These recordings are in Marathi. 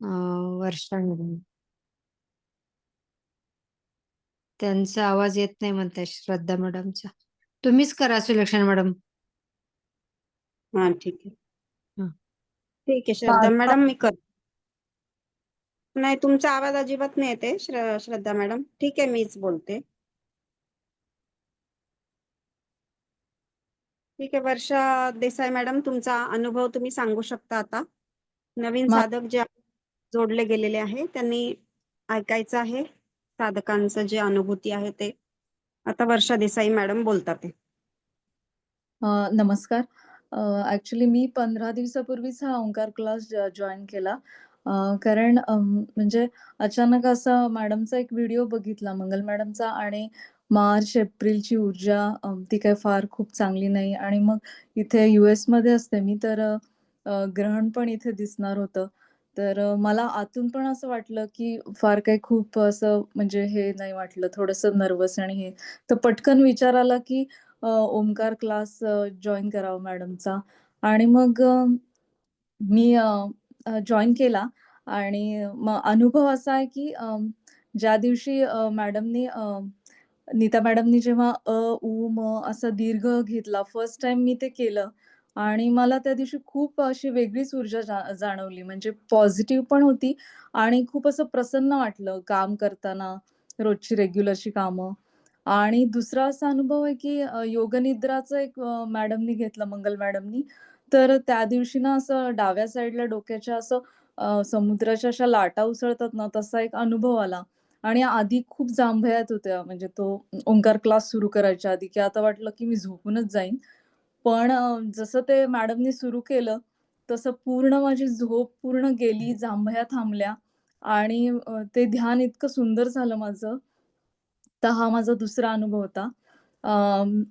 अं, वर्षा मॅडम त्यांचा आवाज येत नाही म्हणताय श्रद्धा मॅडमचा. तुम्हीच करा सुलक्षणा मॅडम. हा ठीक आहे. ठीक आहे श्रद्धा मॅडम मी कर नाही तुमचा आवाज अजिबात नाही येते श्र- श्रद्धा मॅडम. ठीक आहे मीच बोलते. ठीक आहे वर्षा देसाई मॅडम तुमचा अनुभव तुम्ही सांगू शकता आता. नवीन साधक जे जोडले गेलेले आहे. त्यांनी ऐकायचं आहे. साधकांचं जे अनुभूती आहे ते. आता वर्षा देसाई मॅडम बोलतात ते. नमस्कार. ऍक्च्युली मी पंधरा दिवसापूर्वीच हा ओंकार क्लास जॉईन केला. कारण म्हणजे अचानक असा मॅडमचा एक व्हिडिओ बघितला मंगल मॅडमचा आणि मार्च एप्रिलची ऊर्जा ती काय फार खूप चांगली नाही. आणि मग इथे यू मध्ये असते मी तर ग्रहण पण इथे दिसणार होतं. तर मला आतून पण असं वाटलं की फार काही खूप असं म्हणजे हे नाही वाटलं. थोडंसं नर्वस आणि हे. तर पटकन विचार आला की ओमकार क्लास जॉईन करावा मॅडमचा. आणि मग मी जॉईन केला. आणि मग अनुभव असा आहे की ज्या दिवशी मॅडमनी नीता मॅडमनी जेव्हा अ उ म असा दीर्घ घेतला फर्स्ट टाइम मी ते केलं आणि मला त्या दिवशी खूप अशी वेगळीच ऊर्जा जा जाणवली. म्हणजे पॉझिटिव्ह पण होती आणि खूप असं प्रसन्न वाटलं काम करताना रोजची रेग्युलरची कामं. आणि दुसरा असा अनुभव आहे की योगनिद्राचं एक मॅडमनी घेतलं मंगल मॅडमनी. तर त्या दिवशी ना असं डाव्या साईडला डोक्याच्या असं समुद्राच्या अशा लाटा उसळतात ना तसा एक अनुभव आला. आणि आधी खूप जांभयात होत्या. म्हणजे तो ओंकार क्लास सुरू करायच्या आधी की आता वाटलं की मी झोपूनच जाईन. पण जसं ते मॅडमनी सुरू केलं तसं पूर्ण माझी झोप पूर्ण गेली जांभया थांबल्या आणि ते ध्यान इतकं सुंदर झालं माझं तर हा माझा दुसरा अनुभव होता.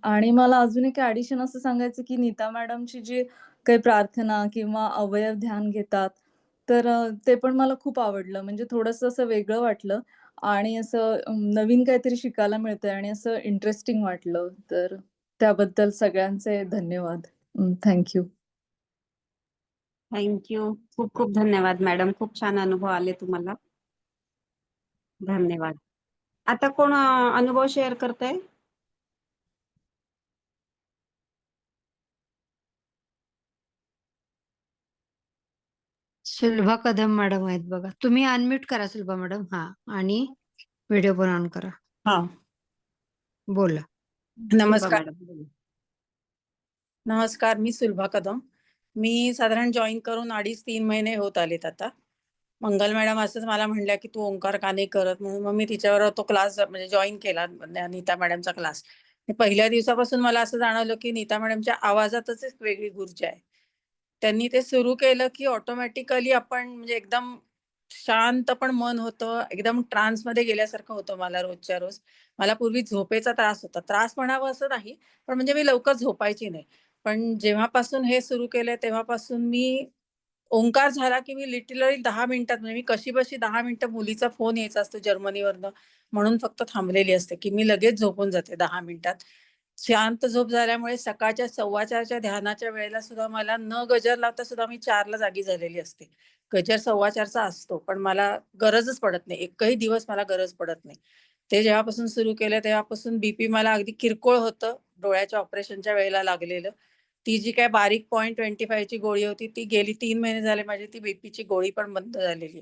आणि मला अजून एक ऍडिशन असं सांगायचं की नीता मॅडमची जी काही प्रार्थना किंवा अवयव ध्यान घेतात तर ते पण मला खूप आवडलं. म्हणजे थोडंसं असं वेगळं वाटलं आणि असं नवीन काहीतरी शिकायला मिळतंय आणि असं इंटरेस्टिंग वाटलं. तर त्याबद्दल सगळ्यांचे धन्यवाद. थँक्यू थँक्यू खूप खूप धन्यवाद मॅडम खूप छान अनुभव आले तुम्हाला. धन्यवाद. आता कोण अनुभव शेअर करतंय? सुलभा कदम मॅडम आहेत बघा. तुम्ही अनम्यूट करा सुलभा मॅडम हा आणि व्हिडिओ पण ऑन करा. हा. बोला. नमस्कार. नमस्कार मी सुलभा कदम. मी साधारण जॉईन करून अडीच तीन महिने होत आलेत आता. मंगल मॅडम असंच मला म्हणल्या की तू ओंकार का नाही करत म्हणून मग मी तिच्यावर तो क्लास म्हणजे जॉईन केला नीता मॅडमचा क्लास पहिल्या दिवसापासून मला असं जाणवलं की नीता मॅडमच्या आवाजातच एक वेगळी ऊर्जा आहे. त्यांनी ते सुरू केलं की ऑटोमॅटिकली आपण म्हणजे एकदम शांत पण मन होतं. एकदम ट्रान्समध्ये गेल्यासारखं होतं मला रोजच्या रोज. मला पूर्वी झोपेचा त्रास होता. त्रास म्हणावं असं नाही पण म्हणजे मी लवकर झोपायची नाही. पण जेव्हापासून हे सुरू केलंय तेव्हापासून मी ओंकार झाला की मी लिटरली दहा मिनिटात म्हणजे मी कशी बशी दहा मिनिटं मुलीचा फोन यायचा असतो जर्मनीवरनं म्हणून फक्त थांबलेली असते की मी लगेच झोपून जाते दहा मिनिटात. शांत झोप झाल्यामुळे सकाळच्या सव्वा चारच्या ध्यानाच्या वेळेला सुद्धा मला न गजर लावता सुद्धा मी चारला जागी झालेली असते. गजर सव्वा चारचा असतो पण मला गरजच पडत नाही. एकही दिवस मला गरज पडत नाही. ते जेव्हापासून सुरू केलं तेव्हापासून बीपी मला अगदी किरकोळ होतं. डोळ्याच्या ऑपरेशनच्या वेळेला लागलेलं. ती जी काय बारीक पॉईंट ट्वेंटी फायची गोळी होती ती गेली तीन महिने झाले माझी ती बीपीची गोळी पण बंद झालेली.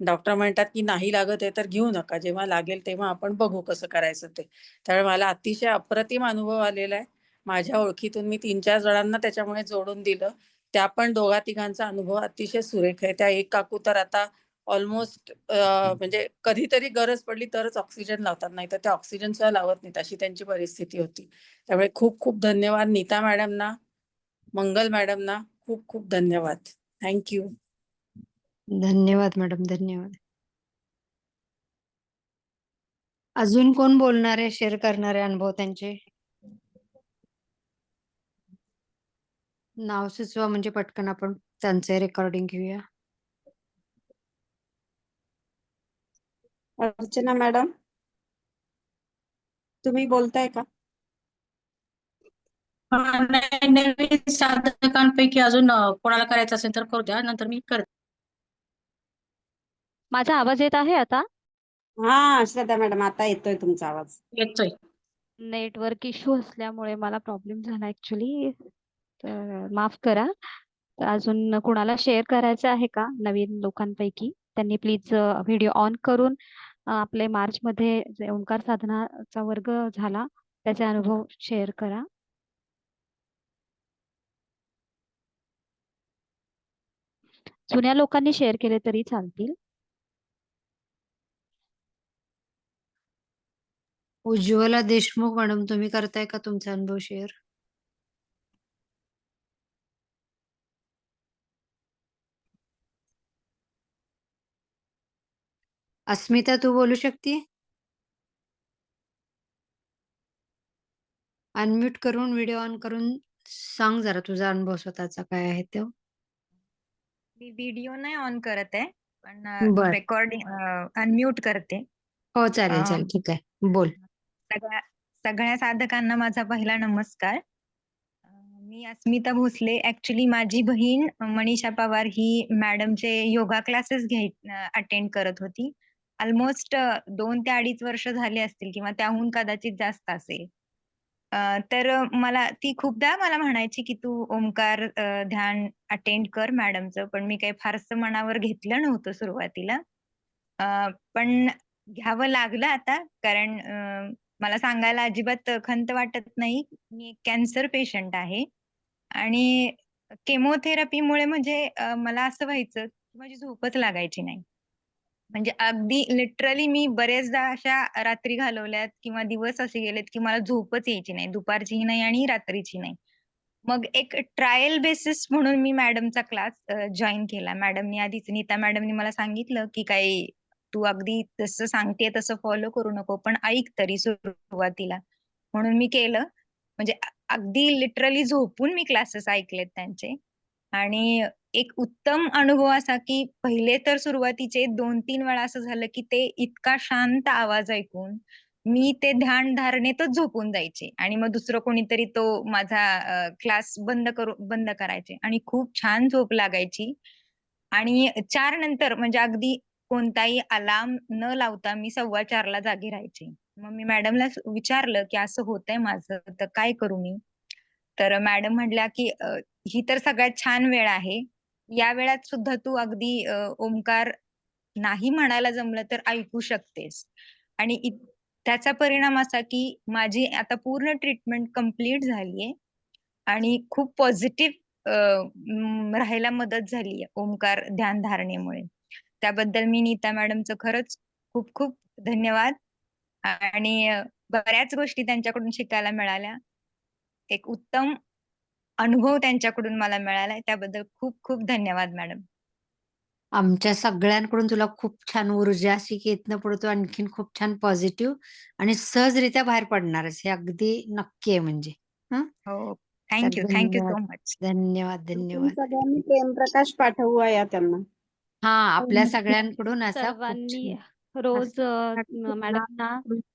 डॉक्टर म्हणतात की नाही लागत आहे तर घेऊ नका जेव्हा लागेल तेव्हा आपण बघू कसं करायचं ते. त्यामुळे मला अतिशय अप्रतिम अनुभव आलेला आहे. माझ्या ओळखीतून मी तीन चार जणांना त्याच्यामुळे जोडून दिलं. त्या पण दोघा तिघांचा अनुभव अतिशय सुरेख आहे. त्या एक काकू तर आता ऑलमोस्ट म्हणजे कधीतरी गरज पडली तरच ऑक्सिजन लावतात नाही तर त्या ऑक्सिजन सुद्धा लावत नाहीत अशी त्यांची परिस्थिती होती. त्यामुळे खूप खूप धन्यवाद नीता मॅडमना. मंगल मॅडमना खूप खूप धन्यवाद. थँक्यू धन्यवाद मॅडम धन्यवाद. अजून कोण बोलणार आहे शेअर करणारे अनुभव त्यांचे? नाव सुचवा म्हणजे पटकन आपण त्यांचे रेकॉर्डिंग घेऊया. अर्चना मॅडम तुम्ही बोलताय का? नवीन साधकांपैकी अजून कोणाला करायचं असेल तर करू द्या नंतर मी करते. माझा आवाज येत आहे आता? हा श्रद्धा मॅडम आता येतोय तुमचा आवाज. येतोय. नेटवर्क इश्यू असल्यामुळे मला प्रॉब्लेम झाला ऍक्च्युली तर माफ करा. अजून कुणाला शेअर करायचं आहे का नवीन लोकांपैकी? त्यांनी प्लीज व्हिडिओ ऑन करून आपले मार्च मध्ये जे ओंकार साधनाचा वर्ग झाला त्याचे अनुभव शेअर करा. जुन्या लोकांनी शेअर केले तरी चालतील. उज्ज्वला देशमुख मॅडम तुम्ही करताय का तुमचा अनुभव शेअर अस्मिता तू बोलू शकते? अनम्यूट करून व्हिडिओ ऑन करून सांग जरा तुझा अनुभव स्वतःचा काय आहे तो. मी व्हिडिओ नाही ऑन करत आहे पण बर. रेकॉर्डिंग अनम्यूट करते. हो चालेल अं, चालेल. ठीक आहे. बोल. सगळ्या सगळ्या साधकांना माझा पहिला नमस्कार. अं, मी अस्मिता भोसले. ऍक्च्युली माझी बहीण मनीषा पवार ही मॅडमचे योगा क्लासेस घ्याय अटेंड करत होती. ऑलमोस्ट दोन ते अडीच वर्ष झाले असतील किंवा त्याहून कदाचित जास्त असेल. तर मला ती खूपदा मला म्हणायची की तू ओंकार ध्यान अटेंड कर मॅडमचं पण मी काही फारसं मनावर घेतलं नव्हतं सुरुवातीला. पण घ्यावं लागलं आता कारण मला सांगायला अजिबात खंत वाटत नाही. मी एक कॅन्सर पेशंट आहे. आणि केमोथेरपीमुळे म्हणजे मला असं व्हायचं की माझी झोपच लागायची नाही. म्हणजे अगदी लिटरली मी बरेचदा अशा रात्री घालवल्यात किंवा दिवस असे गेलेत की मला झोपच यायची नाही दुपारचीही नाही आणि रात्रीची नाही. मग एक ट्रायल बेसिस म्हणून मी मॅडमचा क्लास जॉईन केला. मॅडमनी आधीच नीता मॅडमनी मला सांगितलं की काही तू अगदी तसं सांगते तसं फॉलो करू नको पण ऐक तरी सुरुवातीला. म्हणून मी केलं. म्हणजे अ- अगदी लिटरली झोपून मी क्लासेस ऐकलेत त्यांचे. आणि एक उत्तम अनुभव असा की पहिले तर सुरुवातीचे दोन तीन वेळा असं झालं की ते इतका शांत आवाज ऐकून मी ते ध्यान धारणेतच झोपून जायचे. आणि मग दुसरं कोणीतरी तो माझा क्लास बंद करू बंद करायचे. आणि खूप छान झोप लागायची. आणि चार नंतर म्हणजे अगदी कोणताही अलार्म न लावता मी सव्वा चारला जागी राहायचे. मग मी मॅडमला विचारलं की असं होतंय माझं तर काय करू मी? तर मॅडम म्हटल्या की ही तर सगळ्यात छान वेळ आहे. या वेळात सुद्धा तू अगदी ओंकार नाही म्हणायला जमलं तर ऐकू शकतेस. आणि त्याचा परिणाम असा की माझी आता पूर्ण ट्रीटमेंट कंप्लीट झालीये आणि खूप पॉझिटिव्ह राहायला मदत झाली ओंकार ध्यान धारणेमुळे. त्याबद्दल मी नीता मॅडमचं खरंच खूप खूप धन्यवाद. आणि बऱ्याच गोष्टी त्यांच्याकडून शिकायला मिळाल्या. एक उत्तम अनुभव त्यांच्याकडून मला मिळालाय त्याबद्दल खूप खूप धन्यवाद मॅडम. आमच्या सगळ्यांकडून तुला खूप छान ऊर्जा अशी की इथनं पुढे तू आणखीन खूप छान पॉझिटिव्ह आणि सहजरित्या बाहेर पडणारच. हे अगदी नक्की आहे म्हणजे. हो? थँक्यू थँक्यू सो मच धन्यवाद. धन्यवाद सगळ्यांनी प्रेमप्रकाश पाठवूया या त्यांना. हा आपल्या सगळ्यांकडून असा रोज मॅडमना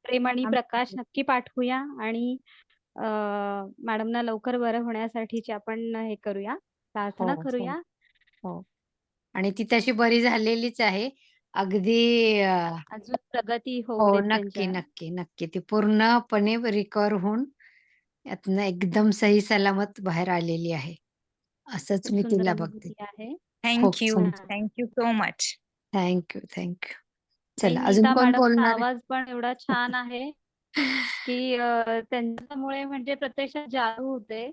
प्रेम आणि प्रकाश नक्की पाठवूया आणि मॅडमना लवकर बरं होण्यासाठीची आपण हे करूया. प्रार्थना हो, हो. करूया. हो. आणि ती तशी बरी झालेलीच आहे. अगदी अं, अजून प्रगती होऊ हो नक्की त्यांच्या. नक्की नक्की. ती पूर्णपणे रिकवर होऊन यातनं एकदम सही सलामत बाहेर आलेली आहे. असंच खूप मी सुंदर तिला बघते. अनुभूती आहे. खूप thank you thank you so much thank you thank you आणि चला अजून नीता कोण मॅडमचा बोलणार? आहे आवाज पण एवढा छान आहे. की अ, त्यांच्यामुळे म्हणजे प्रत्यक्षात जादू होते.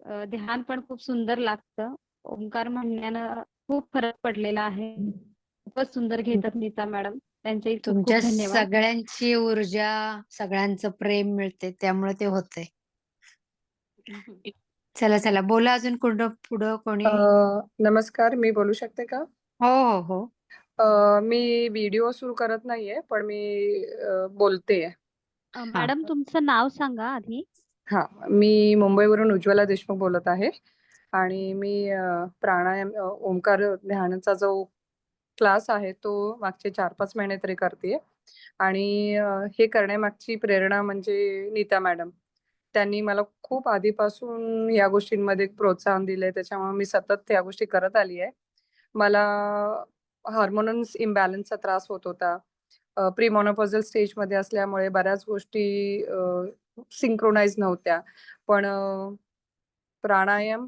अ, ध्यान पण खूप सुंदर लागतं. ओंकार म्हणण्यानं खूप फरक पडलेला आहे. खूपच सुंदर घेतात नीता मॅडम. त्यांचेही खूप खूप तुमच्या धन्यवाद. सगळ्यांची ऊर्जा सगळ्यांचं प्रेम मिळते. त्यामुळे ते होतंय. चला चला. बोला अजून कुठं पुढं कोणी? अ, नमस्कार. मी बोलू शकते का? हो हो हो. मी व्हिडिओ सुरू करत नाहीये पण मी अ, मॅडम तुमचं नाव सांगा आधी. हा. मी मुंबईवरून उज्ज्वला देशमुख बोलत आहे. आणि मी प्राणायाम ओंकार ध्यानाचा जो क्लास आहे तो मागचे चार पाच महिने तरी करते आणि हे करण्यामागची प्रेरणा म्हणजे नीता मॅडम. त्यांनी मला खूप आधीपासून या गोष्टींमध्ये प्रोत्साहन दिलंय. त्याच्यामुळे मी सतत या गोष्टी करत आली आहे मला हार्मोन्स इम्बॅलन्सचा त्रास होत होता. प्रीमॉनोपॉझल स्टेजमध्ये असल्यामुळे बऱ्याच गोष्टी सिंक्रोनाइज नव्हत्या. पण प्राणायाम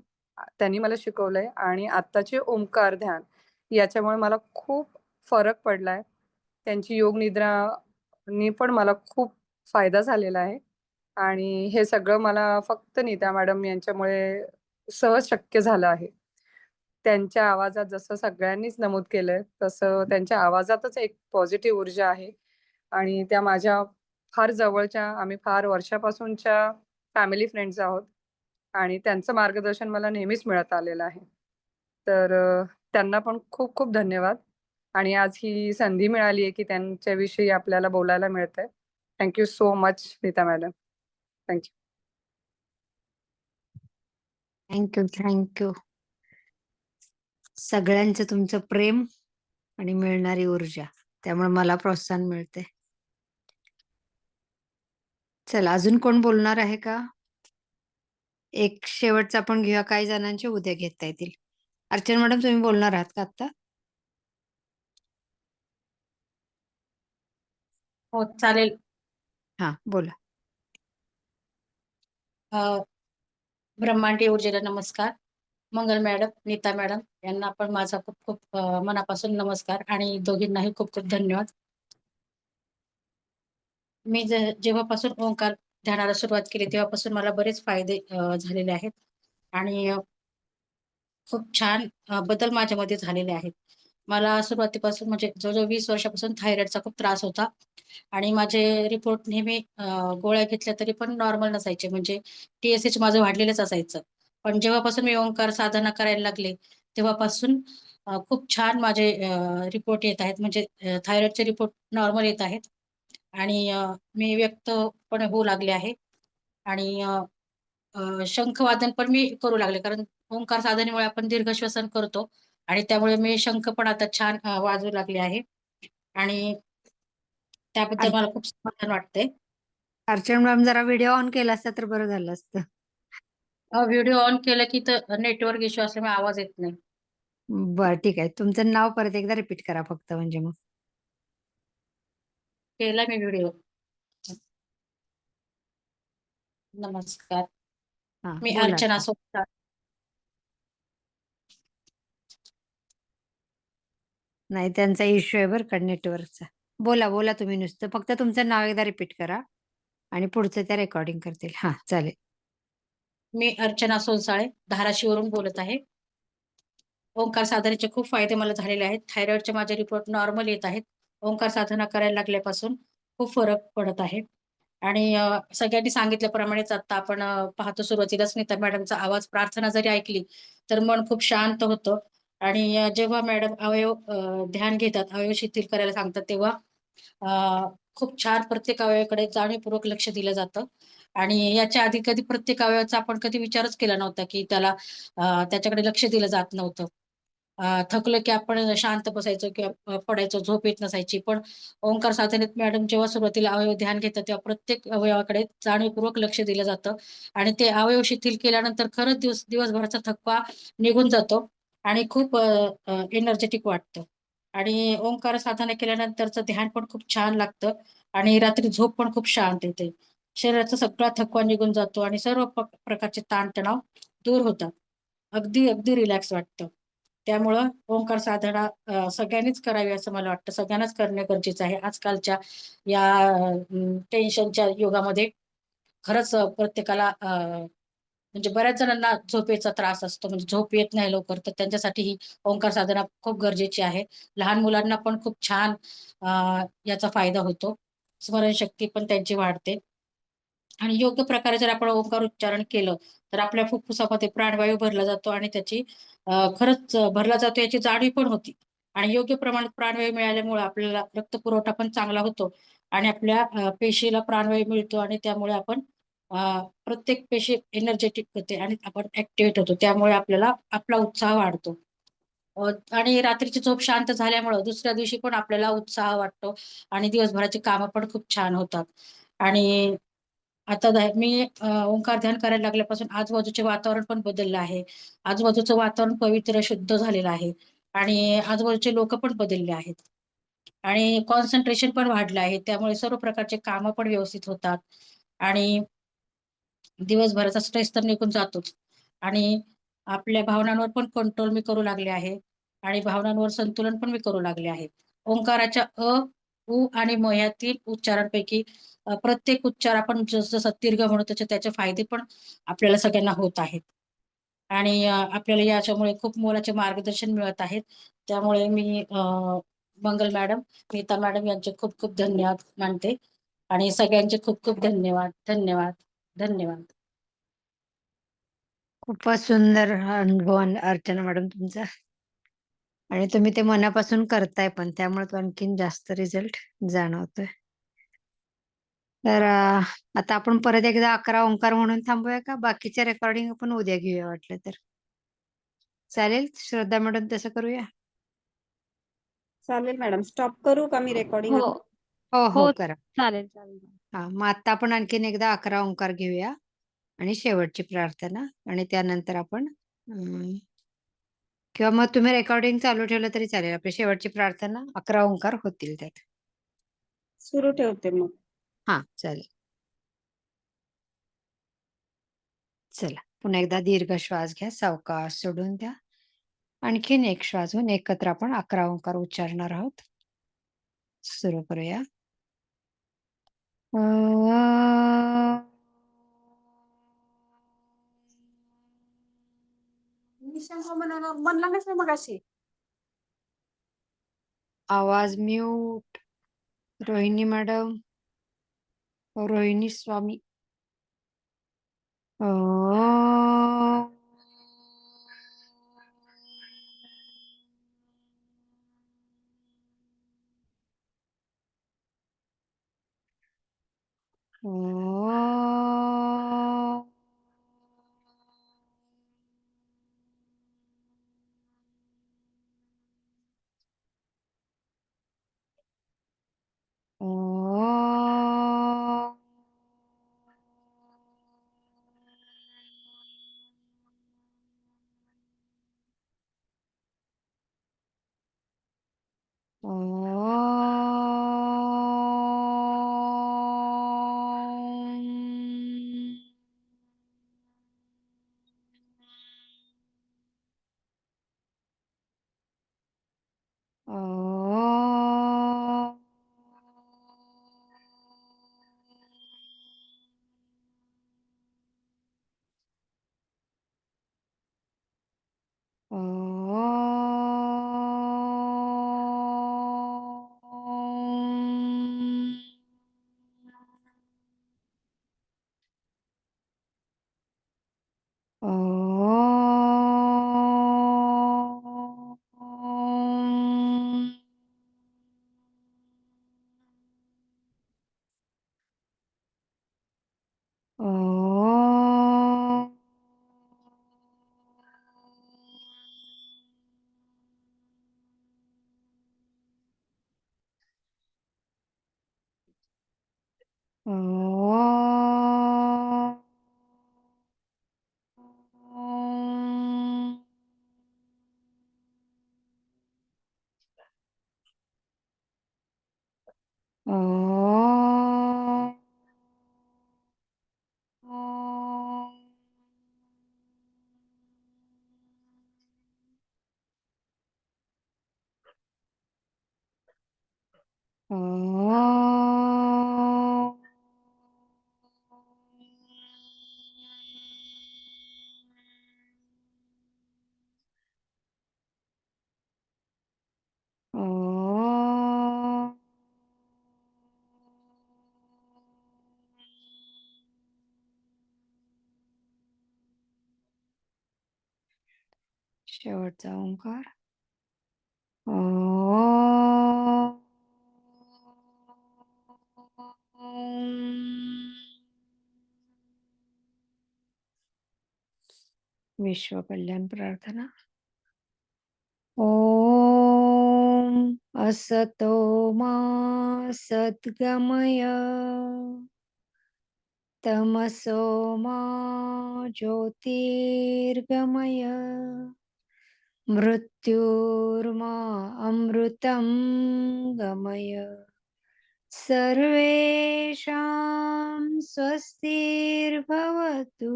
त्यांनी मला शिकवलंय आणि आत्ताचे ओंकार ध्यान याच्यामुळे मला खूप फरक पडलाय. त्यांची योग निद्रानी पण मला खूप फायदा झालेला आहे. आणि हे सगळं मला फक्त नीता मॅडम यांच्यामुळे सहज शक्य झालं आहे. त्यांच्या आवाजात जसं सगळ्यांनीच नमूद केलंय तसं त्यांच्या आवाजातच एक पॉझिटिव्ह ऊर्जा आहे. आणि त्या माझ्या फार जवळच्या आम्ही फार वर्षापासूनच्या फॅमिली फ्रेंड्स आहोत. आणि त्यांचं मार्गदर्शन मला नेहमीच मिळत आलेलं आहे. तर त्यांना पण खूप खूप धन्यवाद. आणि आज ही संधी मिळाली आहे की त्यांच्याविषयी आपल्याला बोलायला मिळतंय. Thank you so much Neeta madam. Thank you thank you thank you सगळ्यांचं तुमचं प्रेम आणि मिळणारी ऊर्जा. त्यामुळे मला प्रोत्साहन मिळते. चला अजून कोण बोलणार आहे का? एक शेवटचा आपण घेऊया. काही जणांचे उद्या घेता येतील. अर्चना मॅडम तुम्ही बोलणार आहात का आता हो चालेल. हा बोला. अ, ब्रह्मांडीय ऊर्जेला नमस्कार. मंगल मॅडम नीता मॅडम यांना पण माझा खूप खूप मनापासून नमस्कार आणि दोघींनाही खूप खूप धन्यवाद. मी जेव्हापासून ओंकार ध्यानाला सुरुवात केली तेव्हापासून मला बरेच फायदे झालेले आहेत आणि खूप छान बदल माझ्यामध्ये झालेले आहेत. मला सुरुवातीपासून म्हणजे जवळजवळ वीस वर्षापासून थायरॉइडचा खूप त्रास होता आणि माझे रिपोर्ट नेहमी गोळ्या घेतल्या तरी पण नॉर्मल नसायचे. म्हणजे टी एस एच माझं वाढलेलंच असायचं. पण जेव्हापासून मी ओंकार साधना करायला लागले तेव्हापासून खूप छान माझे रिपोर्ट येत आहेत. म्हणजे थायरॉइडचे रिपोर्ट नॉर्मल येत आहेत. आणि मी व्यक्त पण होऊ लागले आहे. आणि शंखवादन पण मी करू लागले. कारण ओंकार साधनेमुळे आपण दीर्घ श्वसन करतो. आणि त्यामुळे मी शंख पण आता छान अ, वाजवू लागले आहे. आणि त्याबद्दल मला खूप समाधान वाटतंय. अर्चना मॅम जरा व्हिडिओ ऑन केला असता तर बरं झालं असतं. व्हिडिओ ऑन केला की तर नेटवर्क इश्यू असल्यामुळे आवाज येत नाही. बरं ठीक आहे. तुमचं नाव परत एकदा रिपीट करा फक्त म्हणजे मग. केला मी व्हिडिओ नमस्कार. हा मी बोला अर्चना आता. सोपता नाही त्यांचा इश्यू आहे बरं का नेटवर्कचा बोला बोला तुम्ही नुसतं. फक्त तुमचं नाव एकदा रिपीट करा आणि पुढचं त्या रेकॉर्डिंग करतील. हा चालेल. मी अर्चना सोनसाळे धाराशिवरून बोलत आहे. ओंकार साधनेचे खूप फायदे मला झालेले आहेत. थायरॉइडचे माझे रिपोर्ट नॉर्मल येत आहेत. ओंकार साधना करायला लागल्यापासून खूप फरक पडत आहे. आणि सगळ्यांनी सांगितल्याप्रमाणेच आता आपण पाहतो सुरुवातीलाच नीता मॅडमचा आवाज प्रार्थना जरी ऐकली तर मन खूप शांत होतं. आणि जेव्हा मॅडम अवयव ध्यान घेतात अवयव शिथिल करायला सांगतात तेव्हा खूप छान प्रत्येक अवयवाकडे जाणीवपूर्वक लक्ष दिलं जातं. आणि याच्या आधी कधी प्रत्येक अवयवाचा आपण कधी विचारच केला नव्हता की त्याला त्याच्याकडे लक्ष दिलं जात नव्हतं. थकलं की आपण शांत बसायचो किंवा पडायचो झोप येत नसायची. पण ओंकार साधनेत मॅडम जेव्हा सुरुवातीला अवयव ध्यान घेतात तेव्हा प्रत्येक अवयवाकडे जाणीवपूर्वक लक्ष दिलं जातं. आणि ते अवयव शिथिल केल्यानंतर खरंच दिवस दिवसभराचा थकवा निघून जातो आणि खूप एनर्जेटिक वाटतं. आणि ओंकार साधना केल्यानंतरचं ध्यान पण खूप छान लागतं आणि रात्री झोप पण खूप शांत येते. शरीराचा सगळा थकवा निघून जातो आणि सर्व प्रकारचे ताणतणाव दूर होतात. अगदी अगदी रिलॅक्स वाटतं. त्यामुळं ओंकार साधना सगळ्यांनीच करावी असं मला वाटतं. सगळ्यांनाच करणं गरजेचं आहे. आजकालच्या या टेन्शनच्या युगामध्ये खरंच प्रत्येकाला म्हणजे बऱ्याच जणांना झोपेचा त्रास असतो. म्हणजे झोप येत नाही लवकर तर त्यांच्यासाठी ही ओंकार साधना खूप गरजेची आहे. लहान मुलांना पण खूप छान याचा फायदा होतो. स्मरणशक्ती पण त्यांची वाढते. आणि योग्य प्रकारे जर आपण ओंकार उच्चारण केलं तर आपल्या फुफ्फुसामध्ये प्राणवायू भरला जातो आणि त्याची खरंच भरला जातो याची जाणीव पण होती. आणि योग्य प्रमाणात प्राणवायू मिळाल्यामुळे आपल्याला रक्त पुरवठा पण चांगला होतो आणि आपल्या पेशीला प्राणवायू मिळतो आणि त्यामुळे आपण प्रत्येक पेशी एनर्जेटिक होते आणि आपण ऍक्टिव्हेट होतो. त्यामुळे आपल्याला आपला उत्साह वाढतो. आणि रात्रीची झोप शांत झाल्यामुळे दुसऱ्या दिवशी पण आपल्याला उत्साह वाटतो आणि दिवसभराची कामं पण खूप छान होतात. आणि आता मी ओंकार ध्यान करायला लागल्यापासून आजूबाजूचे वातावरण पण बदललं आहे. आजूबाजूचं वातावरण पवित्र शुद्ध झालेलं आहे आणि आजूबाजूचे लोक पण बदलले आहेत. आणि कॉन्सन्ट्रेशन पण वाढलं आहे त्यामुळे सर्व प्रकारचे कामं पण व्यवस्थित होतात आणि दिवसभराचा स्ट्रेस तर निघून जातोच. आणि आपल्या भावनांवर पण कंट्रोल मी करू लागले आहे आणि भावनांवर संतुलन पण मी करू लागले आहे. ओंकाराच्या अ उ आणि म उच्चारांपैकी प्रत्येक उच्चार आपण जसं दीर्घ म्हणू त्याचे त्याचे फायदे पण आपल्याला सगळ्यांना होत आहेत. आणि आपल्याला याच्यामुळे खूप मोलाचे मार्गदर्शन मिळत आहेत. त्यामुळे मी मंगल मॅडम नीता मॅडम यांचे खूप खूप धन्यवाद मानते. आणि सगळ्यांचे खूप खूप धन्यवाद धन्यवाद धन्यवाद. खूपच सुंदर अनुभव अर्चना मॅडम तुमचा. आणि तुम्ही ते मनापासून करताय पण त्यामुळे तो आणखीन जास्त रिझल्ट जाणवतोय. तर आता आपण परत एकदा अकरा ओंकार म्हणून थांबूया का? बाकीचे रेकॉर्डिंग आपण उद्या घेऊया वाटलं तर. चालेल? श्रद्धा मॅडम तसं करूया? चालेल मॅडम. स्टॉप करू का मी रेकॉर्डिंग हो. हो हो हो करा. चालेल चालेल. हा मग आता आपण आणखीन एकदा अकरा ओंकार घेऊया आणि शेवटची प्रार्थना आणि त्यानंतर आपण किंवा मग तुम्ही रेकॉर्डिंग चालू ठेवलं तरी चालेल. आपली शेवटची प्रार्थना अकरा ओंकार होतील त्यात. सुरू ठेवते मग. हा चालेल. चला पुन्हा एकदा दीर्घ श्वास घ्या सावकाश सोडून द्या. आणखीन एक श्वास घेऊन एकत्र आपण अकरा ओंकार उच्चारणार आहोत. सुरू करूया. म्हणला नाहीस मग असे आवाज mute. Rohini madam. Rohini Swami. Oh Oh. Oh. Oh. Down. विश्व कल्याण प्रार्थना. ओम असतो मा सद्गमय. तमसो मा ज्योतिर्गमय. मृत्युर्मा अमृतं गमय. सर्वेषां स्वस्तिर्भवतु.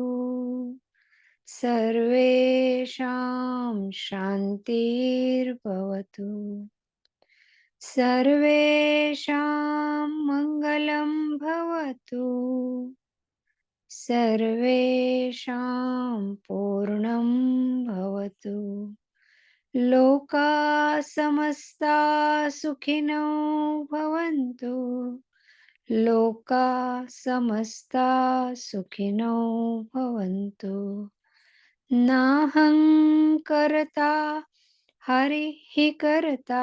सर्वेषां शान्तिर्भवतु। सर्वेषां मङ्गलं भवतु। सर्वेषां पूर्णं भवतु। लोका समस्ता सुखिनो भवन्तु। लोका समस्ता सुखिनो भवन्तु। नाहं हि करता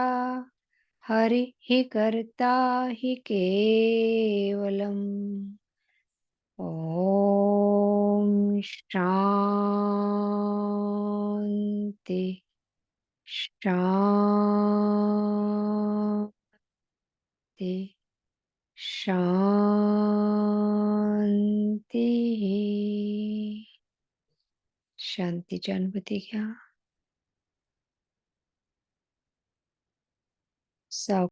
हरि हि करता हि केवलम्। ॐ शान्ति शान्ति शान्तिः। शांतीची अनुभूती घ्या. साव